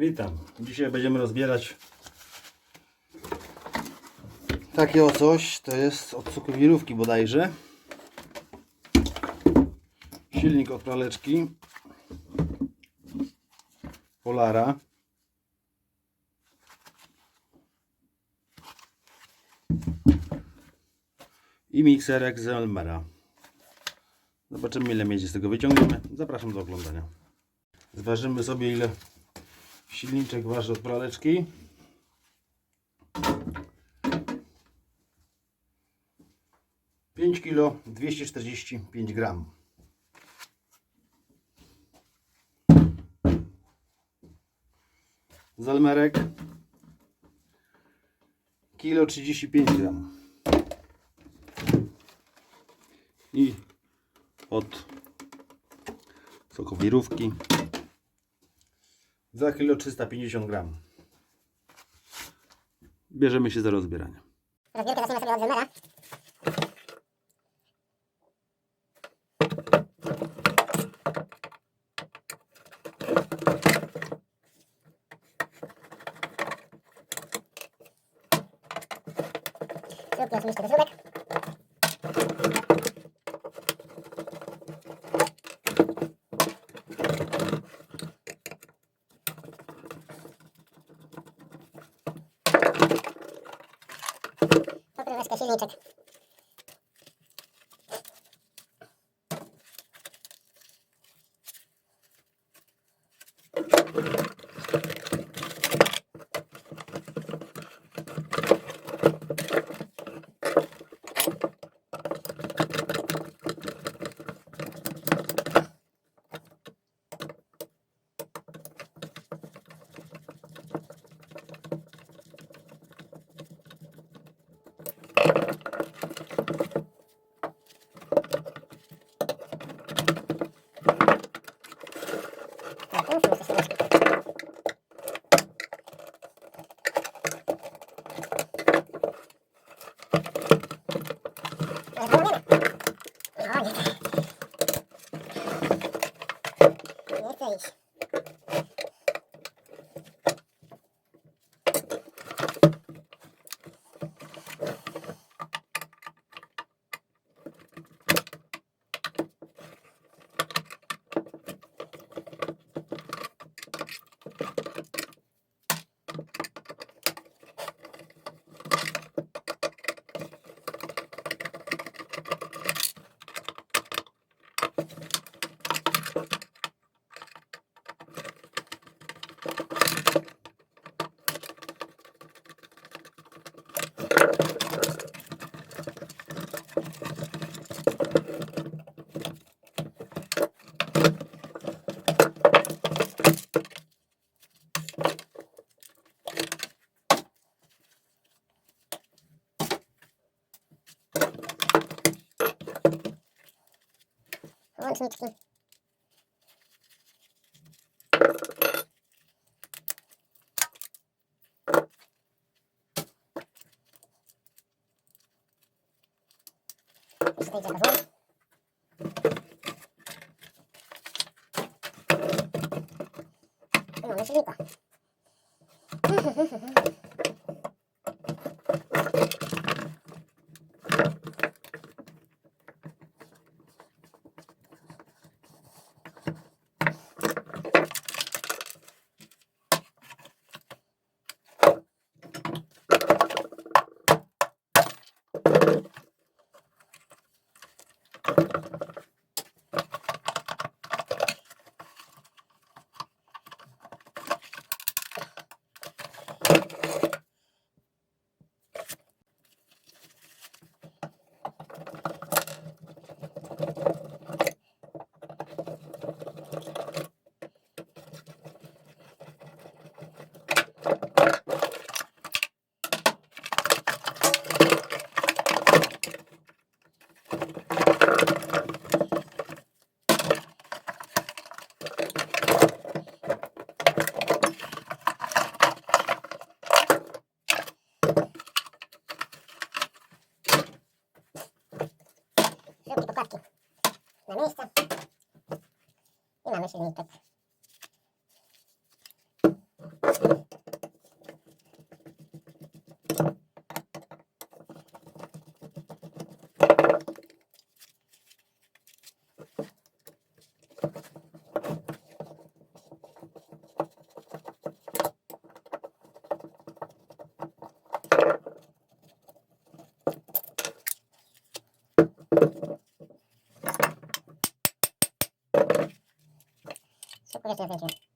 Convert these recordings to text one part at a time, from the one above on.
Witam. Dzisiaj będziemy rozbierać takie o coś. To jest od sokowirówki bodajże. Silnik od praleczki. Polara. I mikserek z Elmera. Zobaczymy ile miedzi z tego wyciągniemy. Zapraszam do oglądania. Zważymy sobie ile silniczek waży od praleczki. Pięć kilo dwieście czterdzieści pięć gram. Zalmerek kilo 35 gram. I od sokowirówki za kilo 350 gram. Bierzemy się za rozbieranie. Rozbiórkę zaczniemy sobie od. Śrubki oczywiście do śrubek. виток. Łączniczki. Jeszcze idzie rozłącz. I mamy silnika. Śrubki pokładki na miejsce. I mamy silniczek. entendu.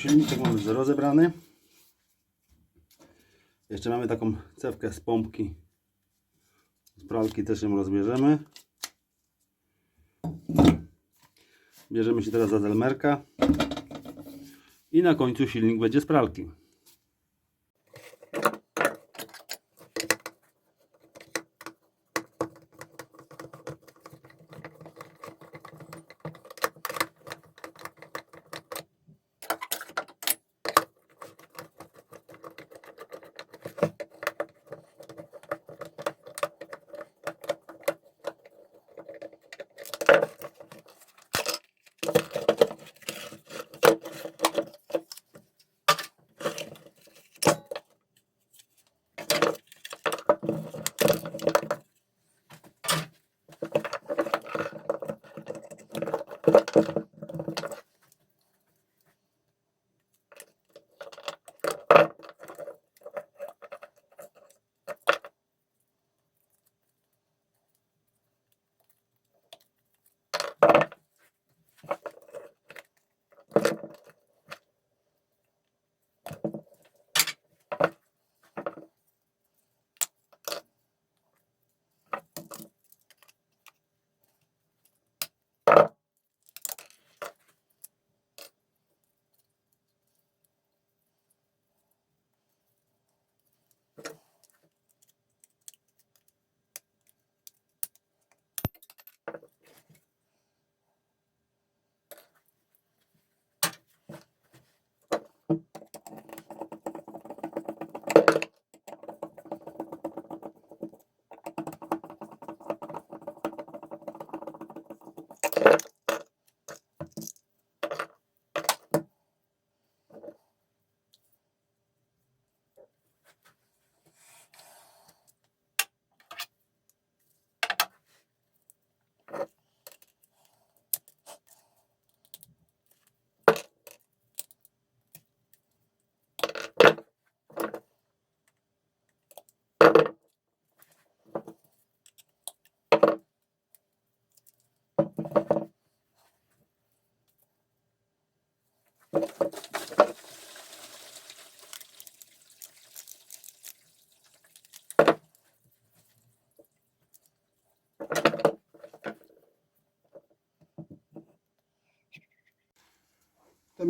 Silniczek mamy rozebrany. Jeszcze mamy taką cewkę z pompki. Z pralki też ją rozbierzemy. Bierzemy się teraz za delmerka. I na końcu silnik będzie z pralki.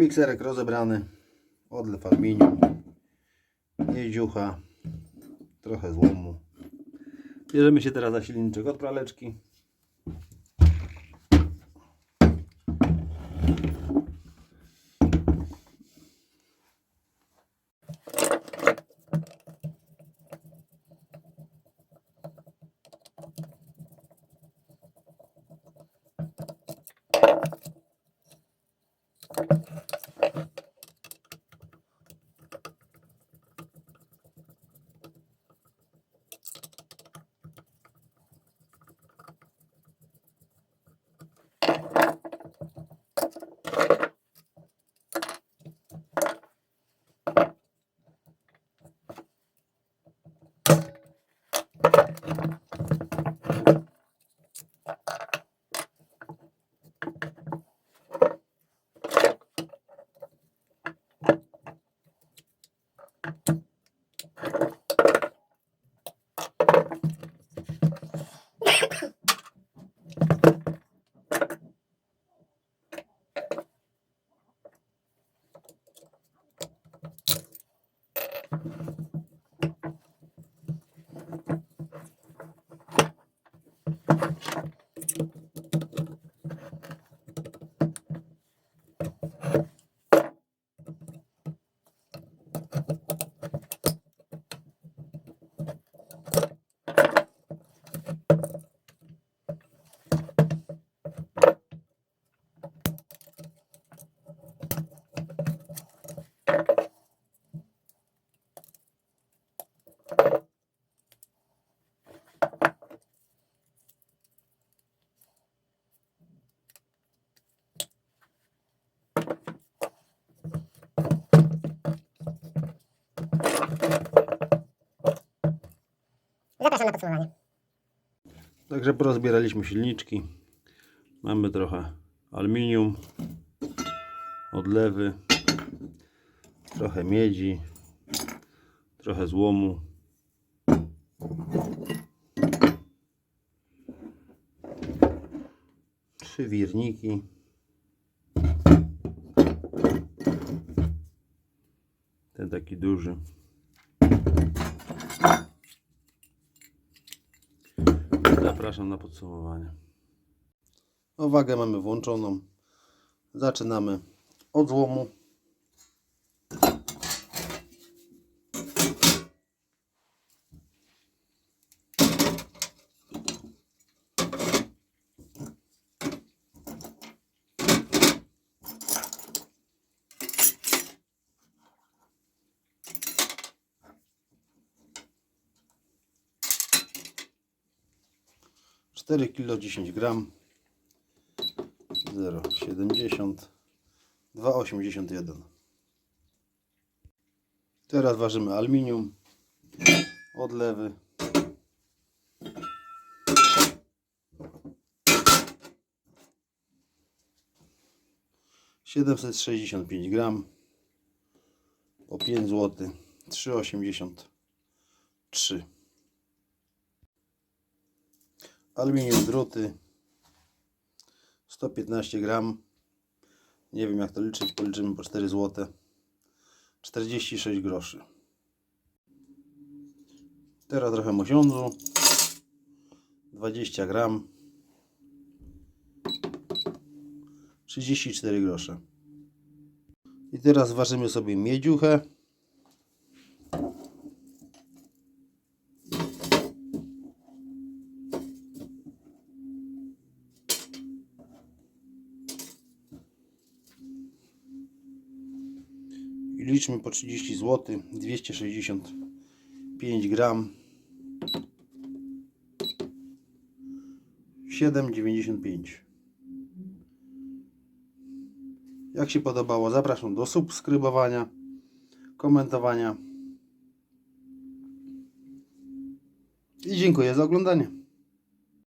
Mikserek rozebrany, odlew aluminium, jeździucha, trochę złomu. Bierzemy się teraz za silniczek od praleczki. Także porozbieraliśmy silniczki. Mamy trochę aluminium, odlewy, trochę miedzi, trochę złomu. Trzy wirniki. Ten taki duży. Zapraszam na podsumowanie. Uwagę mamy włączoną. Zaczynamy od złomu. Cztery kilo 10 gram. 0,70 2,81 Teraz ważymy aluminium. Odlewy. siedemset sześćdziesiąt pięć gram. Po 5 zł 3,83 aluminium druty 115 gram. Nie wiem jak to liczyć, policzymy po 4 zł. 46 groszy. Teraz trochę mosiądzu. 20 gram. 34 grosze. I teraz ważymy sobie miedziuchę. Liczmy po 30 zł, 265 gram. 7,95 Jak się podobało, zapraszam do subskrybowania, komentowania i dziękuję za oglądanie.